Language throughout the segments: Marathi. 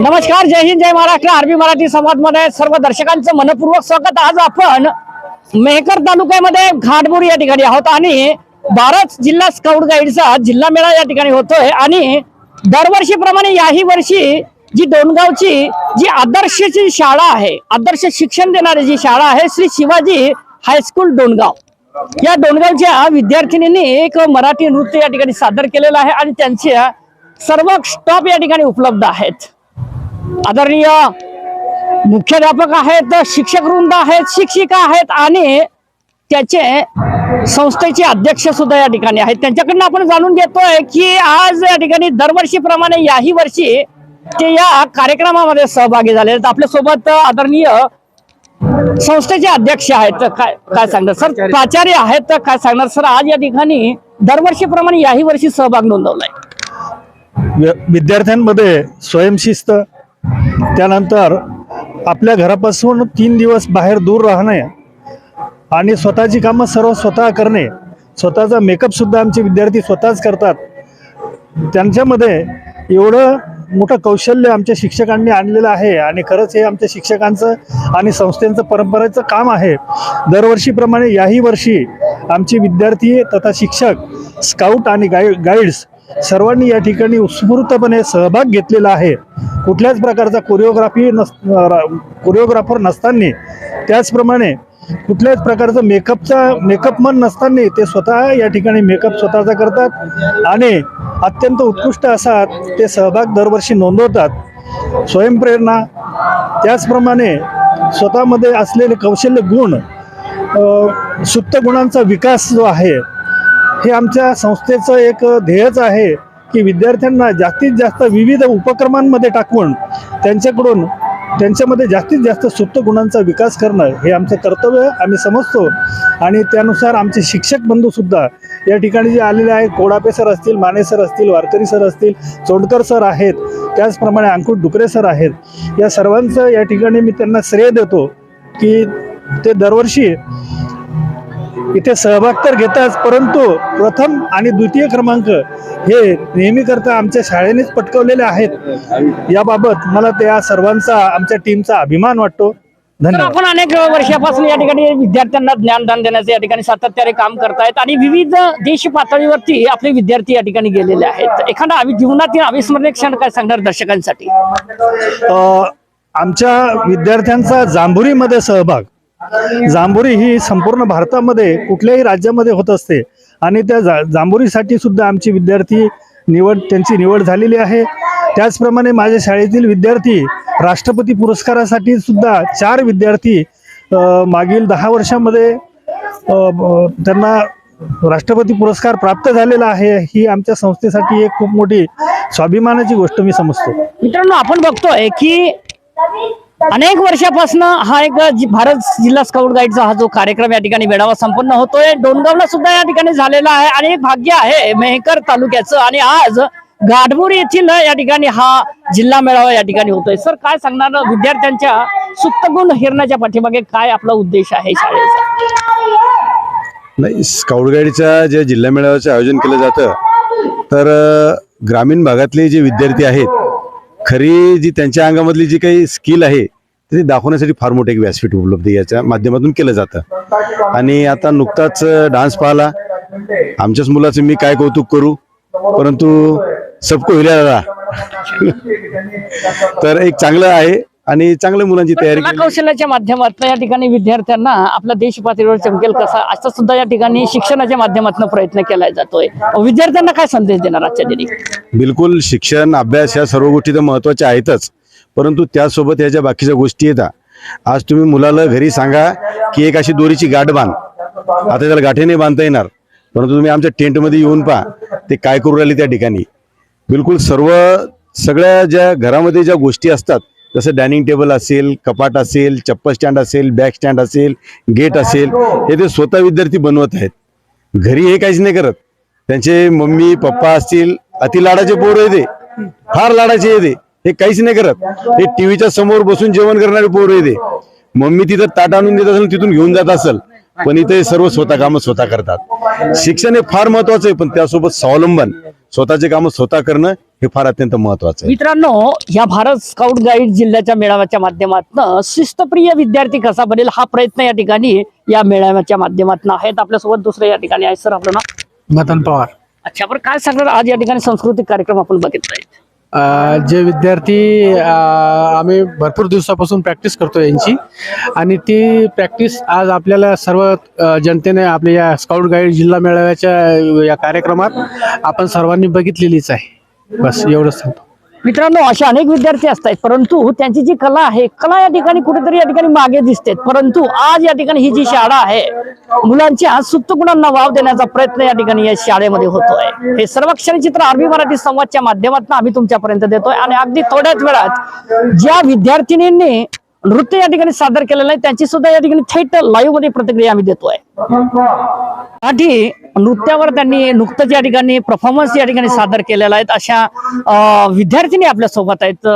नमस्कार जय हिंद जय महाराष्ट्र. आरबी मराठी संवादमध्ये सर्व दर्शकांचं मनपूर्वक स्वागत. आज आपण मेहकर तालुक्यामध्ये घाटबोरी या ठिकाणी आहोत आणि भारत जिल्हा स्काउट गाईडचा जिल्हा मेळा या ठिकाणी होतोय. आणि दरवर्षीप्रमाणे याही वर्षी जी डोणगावची जी आदर्शची शाळा आहे आदर्श शिक्षण देणारी जी शाळा आहे श्री शिवाजी हायस्कूल डोणगाव. या डोणगावच्या विद्यार्थिनींनी एक मराठी नृत्य या ठिकाणी सादर केलेलं आहे आणि त्यांच्या सर्व स्टॉप या ठिकाणी उपलब्ध आहेत. आदरणीय मुख्याध्यापक आहेत शिक्षक वृंद आहेत शिक्षिका आहेत आणि त्याचे संस्थेचे अध्यक्ष सुद्धा या ठिकाणी आहेत. त्यांच्याकडनं आपण जाणून घेतोय की आज या ठिकाणी दरवर्षीप्रमाणे याही वर्षी ते या कार्यक्रमामध्ये सहभागी झाले आहेत. आपल्यासोबत आदरणीय संस्थेचे अध्यक्ष आहेत. काय काय सांगणार? सर प्राचार्य. आहेत. काय सांगणार? सर आज या ठिकाणी दरवर्षीप्रमाणे याही वर्षी सहभाग नोंदवलाय. विद्यार्थ्यांमध्ये स्वयंशिस्त त्यानंतर आपल्या घरापासून तीन दिवस बाहेर दूर राहणे आणि स्वतःची कामं सर्व स्वतः करणे स्वतःचा मेकअपसुद्धा आमचे विद्यार्थी स्वतःच करतात. त्यांच्यामध्ये एवढं मोठं कौशल्य आमच्या शिक्षकांनी आणलेलं आहे आणि खरंच हे आमच्या शिक्षकांचं आणि संस्थेचं परंपरेचं काम आहे. दरवर्षीप्रमाणे याही वर्षी आमचे विद्यार्थी तथा शिक्षक स्काउट आणि गाई गाईड्स सर्वांनी या ठिकाणी उत्स्फूर्तपणे सहभाग घेतलेला आहे. कुठल्याच प्रकारचा कोरिओग्राफी नस कोरिओग्राफर नसताना. त्याचप्रमाणे कुठल्याच प्रकारचं मेकअपचा मेकअपमन नसताना ते स्वतः या ठिकाणी मेकअप स्वतःचा करतात आणि अत्यंत उत्कृष्ट असा ते सहभाग दरवर्षी नोंदवतात. स्वयंप्रेरणा. त्याचप्रमाणे स्वतःमध्ये असलेले कौशल्य गुण सुप्त गुणांचा विकास जो आहे हे आमच्या संस्थेचं एक ध्येयच आहे की विद्यार्थ्यांना जास्तीत जास्त विविध उपक्रमांमध्ये टाकून त्यांच्याकडून त्यांच्यामध्ये जास्तीत जास्त सुप्त गुणांचा विकास करणं हे आमचं कर्तव्य आम्ही समजतो. आणि त्यानुसार आमचे शिक्षक बंधूसुद्धा या ठिकाणी जे आलेले आहेत कोडापे सर असतील माने सर असतील वारकरी सर असतील चोंडकर सर आहेत त्याचप्रमाणे अंकुश डुकरे सर आहेत या सर्वांचं या ठिकाणी मी त्यांना श्रेय देतो की ते दरवर्षी इथे सहभाग तर घेतात परंतु प्रथम आणि द्वितीय क्रमांक हे नेहमी करता आमच्या शाळेनेच पटकवलेले आहेत. याबाबत मला त्या सर्वांचा आमच्या टीमचा अभिमान वाटतो. तर आपण अनेक वर्षापासून या ठिकाणी विद्यार्थ्यांना ज्ञानदान देण्याचं या ठिकाणी सातत्याने काम करतायत आणि विविध देश पातळीवरती आपले विद्यार्थी या ठिकाणी गेलेले आहेत. एखादा जीवनातील अविस्मरणीय क्षण काय सांगणार दर्शकांसाठी? आमच्या विद्यार्थ्यांचा जांभुरीमध्ये सहभाग जांभुरी ही संपूर्ण भारतामध्ये कुठल्याही राज्यामध्ये होत असते. आणि त्या जा जांभुरीसाठी सुद्धा आमची विद्यार्थी निवड त्यांची निवड झालेली आहे. त्याचप्रमाणे माझ्या शाळेतील विद्यार्थी राष्ट्रपती पुरस्कारासाठी सुद्धा चार विद्यार्थी मागील दहा वर्षामध्ये त्यांना राष्ट्रपती पुरस्कार प्राप्त झालेला आहे ही आमच्या संस्थेसाठी एक खूप मोठी स्वाभिमानाची गोष्ट मी समजतो. मित्रांनो आपण बघतोय की अनेक वर्षापासून हा एक भारत जिल्हा स्काउट गाईडचा हा जो कार्यक्रम या ठिकाणी मेळावा संपन्न होतोय. डोनगावला सुद्धा या ठिकाणी झालेला आहे आणि एक भाग्य आहे मेहकर तालुक्याचं आणि आज गाडबोरी येथील या ठिकाणी हा जिल्हा मेळावा या ठिकाणी होतोय. सर काय सांगणार विद्यार्थ्यांच्या सुप्तगुण हिरण्याच्या पाठीमागे काय आपला उद्देश आहे शाळेचा? नाही स्काउट गाईडच्या जे जिल्हा मेळाव्याचं आयोजन केलं जातं तर ग्रामीण भागातले जे विद्यार्थी आहेत खरी जी त्यांच्या अंगामधली जी काही स्किल आहे ते दाखवण्यासाठी फार मोठे एक व्यासपीठ उपलब्ध याच्या माध्यमातून केलं जातं. आणि आता नुकताच डान्स पाहिला आमच्याच मुलाचं मी काय कौतुक करू? परंतु सबको हिल्या तर एक चांगलं आहे आणि चांगल्या मुलांची तयारी कला कौशल्याच्या माध्यमातून या ठिकाणी विद्यार्थ्यांना आपला देश पातळीवर चमकेल कसा असं सुद्धा या ठिकाणी शिक्षणाच्या माध्यमातून प्रयत्न केला जातोय. विद्यार्थ्यांना काय संदेश देणार आजच्या दिनी? बिलकुल शिक्षण अभ्यास या सर्व गोष्टी तर महत्त्वाच्या आहेतच. परंतु त्यासोबत ह्या ज्या बाकीच्या गोष्टी येतात आज तुम्ही मुलाला घरी सांगा की एक अशी दोरीची गाठ बांध. आता त्याला गाठी नाही बांधता येणार. परंतु तुम्ही आमच्या टेंटमध्ये येऊन पहा ते काय करू राहिले त्या ठिकाणी. बिलकुल सर्व सगळ्या ज्या घरामध्ये ज्या गोष्टी असतात जसं डायनिंग टेबल असेल कपाट असेल चप्पल स्टँड असेल बॅग स्टँड असेल गेट असेल हे ते स्वतः विद्यार्थी बनवत आहेत. घरी हे काहीच नाही करत. त्यांचे मम्मी पप्पा असतील अति लाडाचे पोर येते फार लाडाचे येते हे. काहीच नाही करत. हे टीव्हीच्या समोर बसून जेवण करणारे पोर येते मम्मी तिथं ताट आणून देत असेल तिथून घेऊन जात असेल. पण इथे सर्व स्वतः कामं स्वतः करतात. शिक्षण हे फार महत्वाचं आहे पण त्यासोबत स्वावलंबन स्वतःचे कामं स्वतः करणं हे फार अत्यंत महत्वाचं आहे. मित्रांनो या भारत स्काउट गाईड जिल्ह्याच्या मेळाव्याच्या माध्यमातून शिस्तप्रिय विद्यार्थी कसा बनेल हा प्रयत्न या ठिकाणी या मेळाव्याच्या माध्यमातून आहेत. आपल्यासोबत दुसरं या ठिकाणी आहे सर आपलं नाव? मदन पवार. अच्छा बरं काय सांगणार? आज या ठिकाणी सांस्कृतिक कार्यक्रम आपण बघितलाय. अ, जे विद्यार्थी आम्ही भरपूर दिवसापासून प्रॅक्टिस करतो यांची. आणि ती प्रॅक्टिस आज आपल्याला सर्व जनतेने आपल्या या स्काउट गाईड जिल्हा मेळाव्याच्या या कार्यक्रमात आपण सर्वांनी बघितलेलीच आहे. बस एवढंच सांगतो. मित्रांनो असे अनेक विद्यार्थी असतात परंतु त्यांची जी कला आहे कला या ठिकाणी कुठेतरी या ठिकाणी मागे दिसते परंतु आज या ठिकाणी ही जी शाळा आहे मुलांच्या सुप्त गुणांना वाव देण्याचा प्रयत्न या ठिकाणी या शाळेमध्ये होतोय. हे सर्व चित्र आरबी मराठी संवादच्या माध्यमातून आम्ही तुमच्यापर्यंत देतोय आणि अगदी थोड्याच वेळात ज्या विद्यार्थिनींनी नृत्य या ठिकाणी सादर केलेलं आहे त्यांची सुद्धा या ठिकाणी थेट लाईव्हमध्ये प्रतिक्रिया आम्ही देतोय. नृत्यावर त्यांनी नुकतंच या ठिकाणी परफॉर्मन्स या ठिकाणी सादर केलेला आहे अशा विद्यार्थिनी आपल्यासोबत आहेत.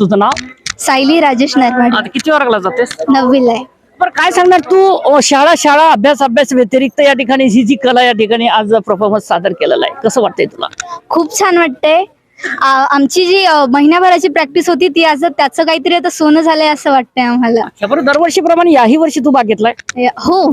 तुझं नाव? सायली राजेश नरवाडे किती वर्गाला जातेस? नववीला आहे. काय सांगणार? तू शाळा शाळा अभ्यास अभ्यास व्यतिरिक्त या ठिकाणी ही जी कला या ठिकाणी आज परफॉर्मन्स सादर केलेला आहे कसं वाटतंय तुला? खूप छान वाटतंय. आमची जी महिन्याभराची प्रॅक्टिस होती ती आज त्याचं काहीतरी आता सोनं झालंय असं वाटतंय आम्हाला. बरं दरवर्षीप्रमाणे याही वर्षी तू भाग घेतलाय? हो.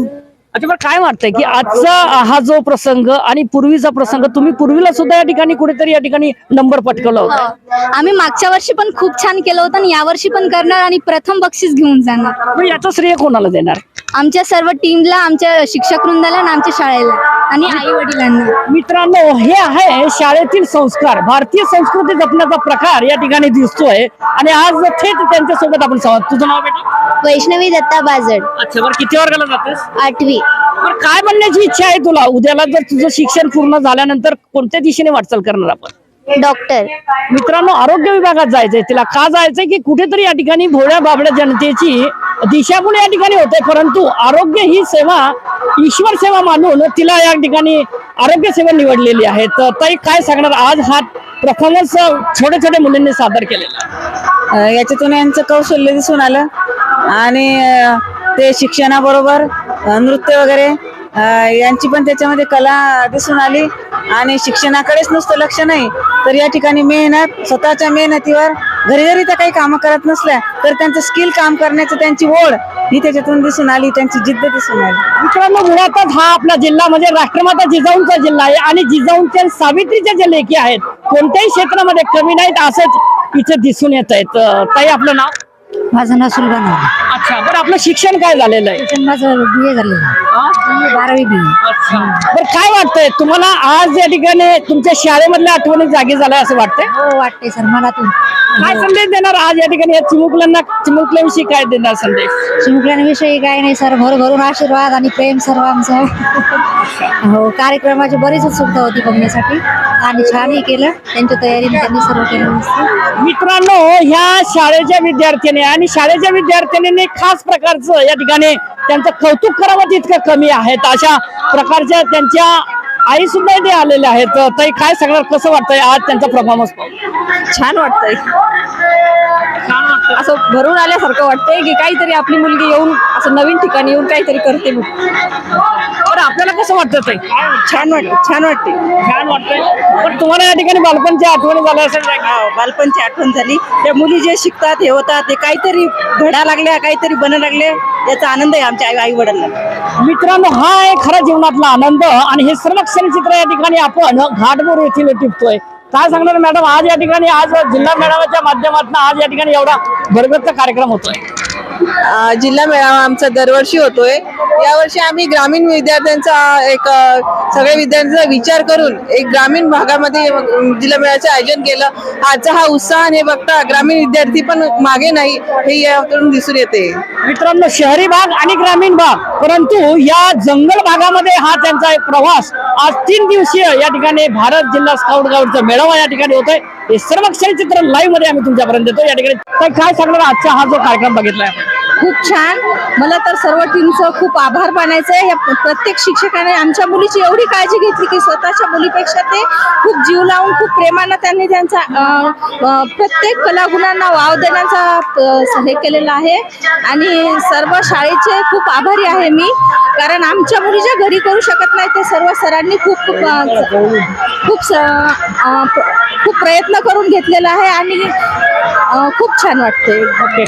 अच्छा काय वाटतंय की आजचा हा जो प्रसंग आणि पूर्वीचा प्रसंग तुम्ही पूर्वीला सुद्धा या ठिकाणी कुठेतरी या ठिकाणी नंबर पटकवला होता? हो. आम्ही मागच्या वर्षी पण खूप छान केलं होतं आणि यावर्षी पण करणार आणि प्रथम बक्षीस घेऊन जाणार. मग याचं श्रेय कोणाला देणार? आमच्या सर्व टीमला आमच्या शिक्षक वृंदाला आणि आमच्या शाळेला आणि आई वडिलांना मित्रांनो हे आहे शाळेतील संस्कार. भारतीय संस्कृती जपण्याचा प्रकार या ठिकाणी दिसतोय. आणि आज थेट त्यांच्यासोबत आपण संवाद तुझं नाव बेटा? वैष्णवी दत्ता बाजड. अच्छा बरं किती वर्गाला जातेस? आठवी. बरं काय म्हणण्याची इच्छा आहे तुला? उद्याला जर तुझं शिक्षण पूर्ण झाल्यानंतर कोणत्या दिशेने वाटचाल करणार आपण? डॉक्टर. मित्रांनो आरोग्य विभागात जायचंय. तिला का जायचंय की कुठेतरी या ठिकाणी भोळ्या बाबड्या जनतेची दिशाभूल या ठिकाणी होते परंतु आरोग्य ही सेवा ईश्वर सेवा मानून तिला या ठिकाणी आरोग्य सेवा निवडलेली आहे. तर ताई काय सांगणार? आज हा परफॉर्मन्स छोट्या छोट्या मुलींनी सादर केलेला. याच्यातून यांचं कौशल्य दिसून आलं. आणि ते शिक्षणाबरोबर नृत्य वगैरे यांची पण त्याच्यामध्ये कला दिसून आली. आणि शिक्षणाकडेच नुसतं लक्ष नाही. तर या ठिकाणी मेहनत स्वतःच्या मेहनतीवर घरी जरी त्या काही कामं करत नसल्या तर त्यांचं स्किल काम करण्याचं त्यांची ओढ ही त्याच्यातून दिसून आली त्यांची जिद्द दिसून आली. मित्रांनो मुळातच हा आपला जिल्हा म्हणजे राष्ट्रमाता जिजाऊंचा जिल्हा आहे आणि जिजाऊंच्या सावित्रीच्या ज्या लेखी आहेत कोणत्याही क्षेत्रामध्ये कमी नाहीत असंच इथे दिसून येत आहेत. ताई आपलं नाव? माझं नाव सुलभान अच्छा बरं आपलं शिक्षण काय झालेलं आहे माझं बी ए झालेलं आहे. बारावी बी. बरं काय वाटतंय? तुम्हाला आज या ठिकाणी तुमच्या शाळेमधल्या आठवणी जागी झाल्या असं वाटतंय? हो वाटते सर मनातून काय संदेश देणार आज या ठिकाणी? या चिमुकल्यांना चिमुकल्याविषयी काय देणार संदेश? चिमुकल्यांविषयी काय नाही सर भरभरून आशीर्वाद आणि प्रेम सर्व आमचं. हो कार्यक्रमाची बरीच उत्सुकता होती बघण्यासाठी. आणि छानही केलं. त्यांच्या तयारीने त्यांनी सर्व केलं मस्त. मित्रांनो ह्या शाळेच्या विद्यार्थ्यांनी आणि शाळेच्या विद्यार्थ्यांनी खास प्रकारचं या ठिकाणी त्यांचं कौतुक करावं तितकं कमी आहे. तर अशा प्रकारच्या त्यांच्या आई सुद्धा इथे आलेल्या आहेत. ताई काय सांगणार? कसं वाटतंय आज त्यांचा परफॉर्मन्स छान वाटतंय. असं भरून आल्यासारखं वाटतंय की काहीतरी आपली मुलगी येऊन असं नवीन ठिकाणी येऊन काहीतरी करते बरं आपल्याला कसं वाटतं ताई? छान वाटत छान वाटते. छान वाटतंय. पण तुम्हाला या ठिकाणी बालपणच्या आठवणी झाल्या असेल नाही का? हा, बालपणची आठवण झाली. त्या मुली जे शिकतात हे होतात ते काहीतरी घडा लागल्या काहीतरी बना लागल्या. याचा आनंद आहे आमच्या आई आई वडिलांना मित्रांनो हा आहे खरा जीवनातला आनंद आणि हे सर्व क्षणचित्र या ठिकाणी आपण घाटबोर येथील टिपतोय. काय सांगणार मॅडम? आज या ठिकाणी आज जिल्हा मेळाव्याच्या माध्यमातून आज या ठिकाणी एवढा भरगत कार्यक्रम होतोय. जिल्हा मेळावा आमचा दरवर्षी होतोय. यावर्षी आम्ही ग्रामीण विद्यार्थ्यांचा एक सगळ्या विद्यार्थ्यांचा विचार करून एक ग्रामीण भागामध्ये जिल्हा मेळाव्याचं आयोजन केलं. आजचा हा उत्साह हे बघता ग्रामीण विद्यार्थी पण मागे नाही हे यातून दिसून येते. मित्रांनो शहरी भाग आणि ग्रामीण भाग परंतु या जंगल भागामध्ये हा त्यांचा एक प्रवास आज तीन दिवसीय या ठिकाणी भारत जिल्हा स्काउट गाऊडचा मेळावा या ठिकाणी होतोय. हे सर्व क्षणचित्र लाईव्हमध्ये आम्ही तुमच्यापर्यंत येतो या ठिकाणी काय सांगणार आजचा हा जो कार्यक्रम बघितलाय खूप छान. मला तर सर्व टीमचं खूप आभार मानायचं आहे. या प्रत्येक शिक्षकाने आमच्या मुलीची एवढी काळजी घेतली की स्वतःच्या मुलीपेक्षा ते खूप जीव लावून खूप प्रेमानं त्यांनी त्यांचा प्रत्येक कलागुणांना वाव देण्याचा हे केलेलं आहे. आणि सर्व शाळेचे खूप आभारी आहे मी. कारण आमच्या मुली ज्या घरी करू शकत नाही ते सर्व सरांनी खूप खूप खूप स- खूप प्रयत्न करून घेतलेला आहे. आणि खूप छान वाटते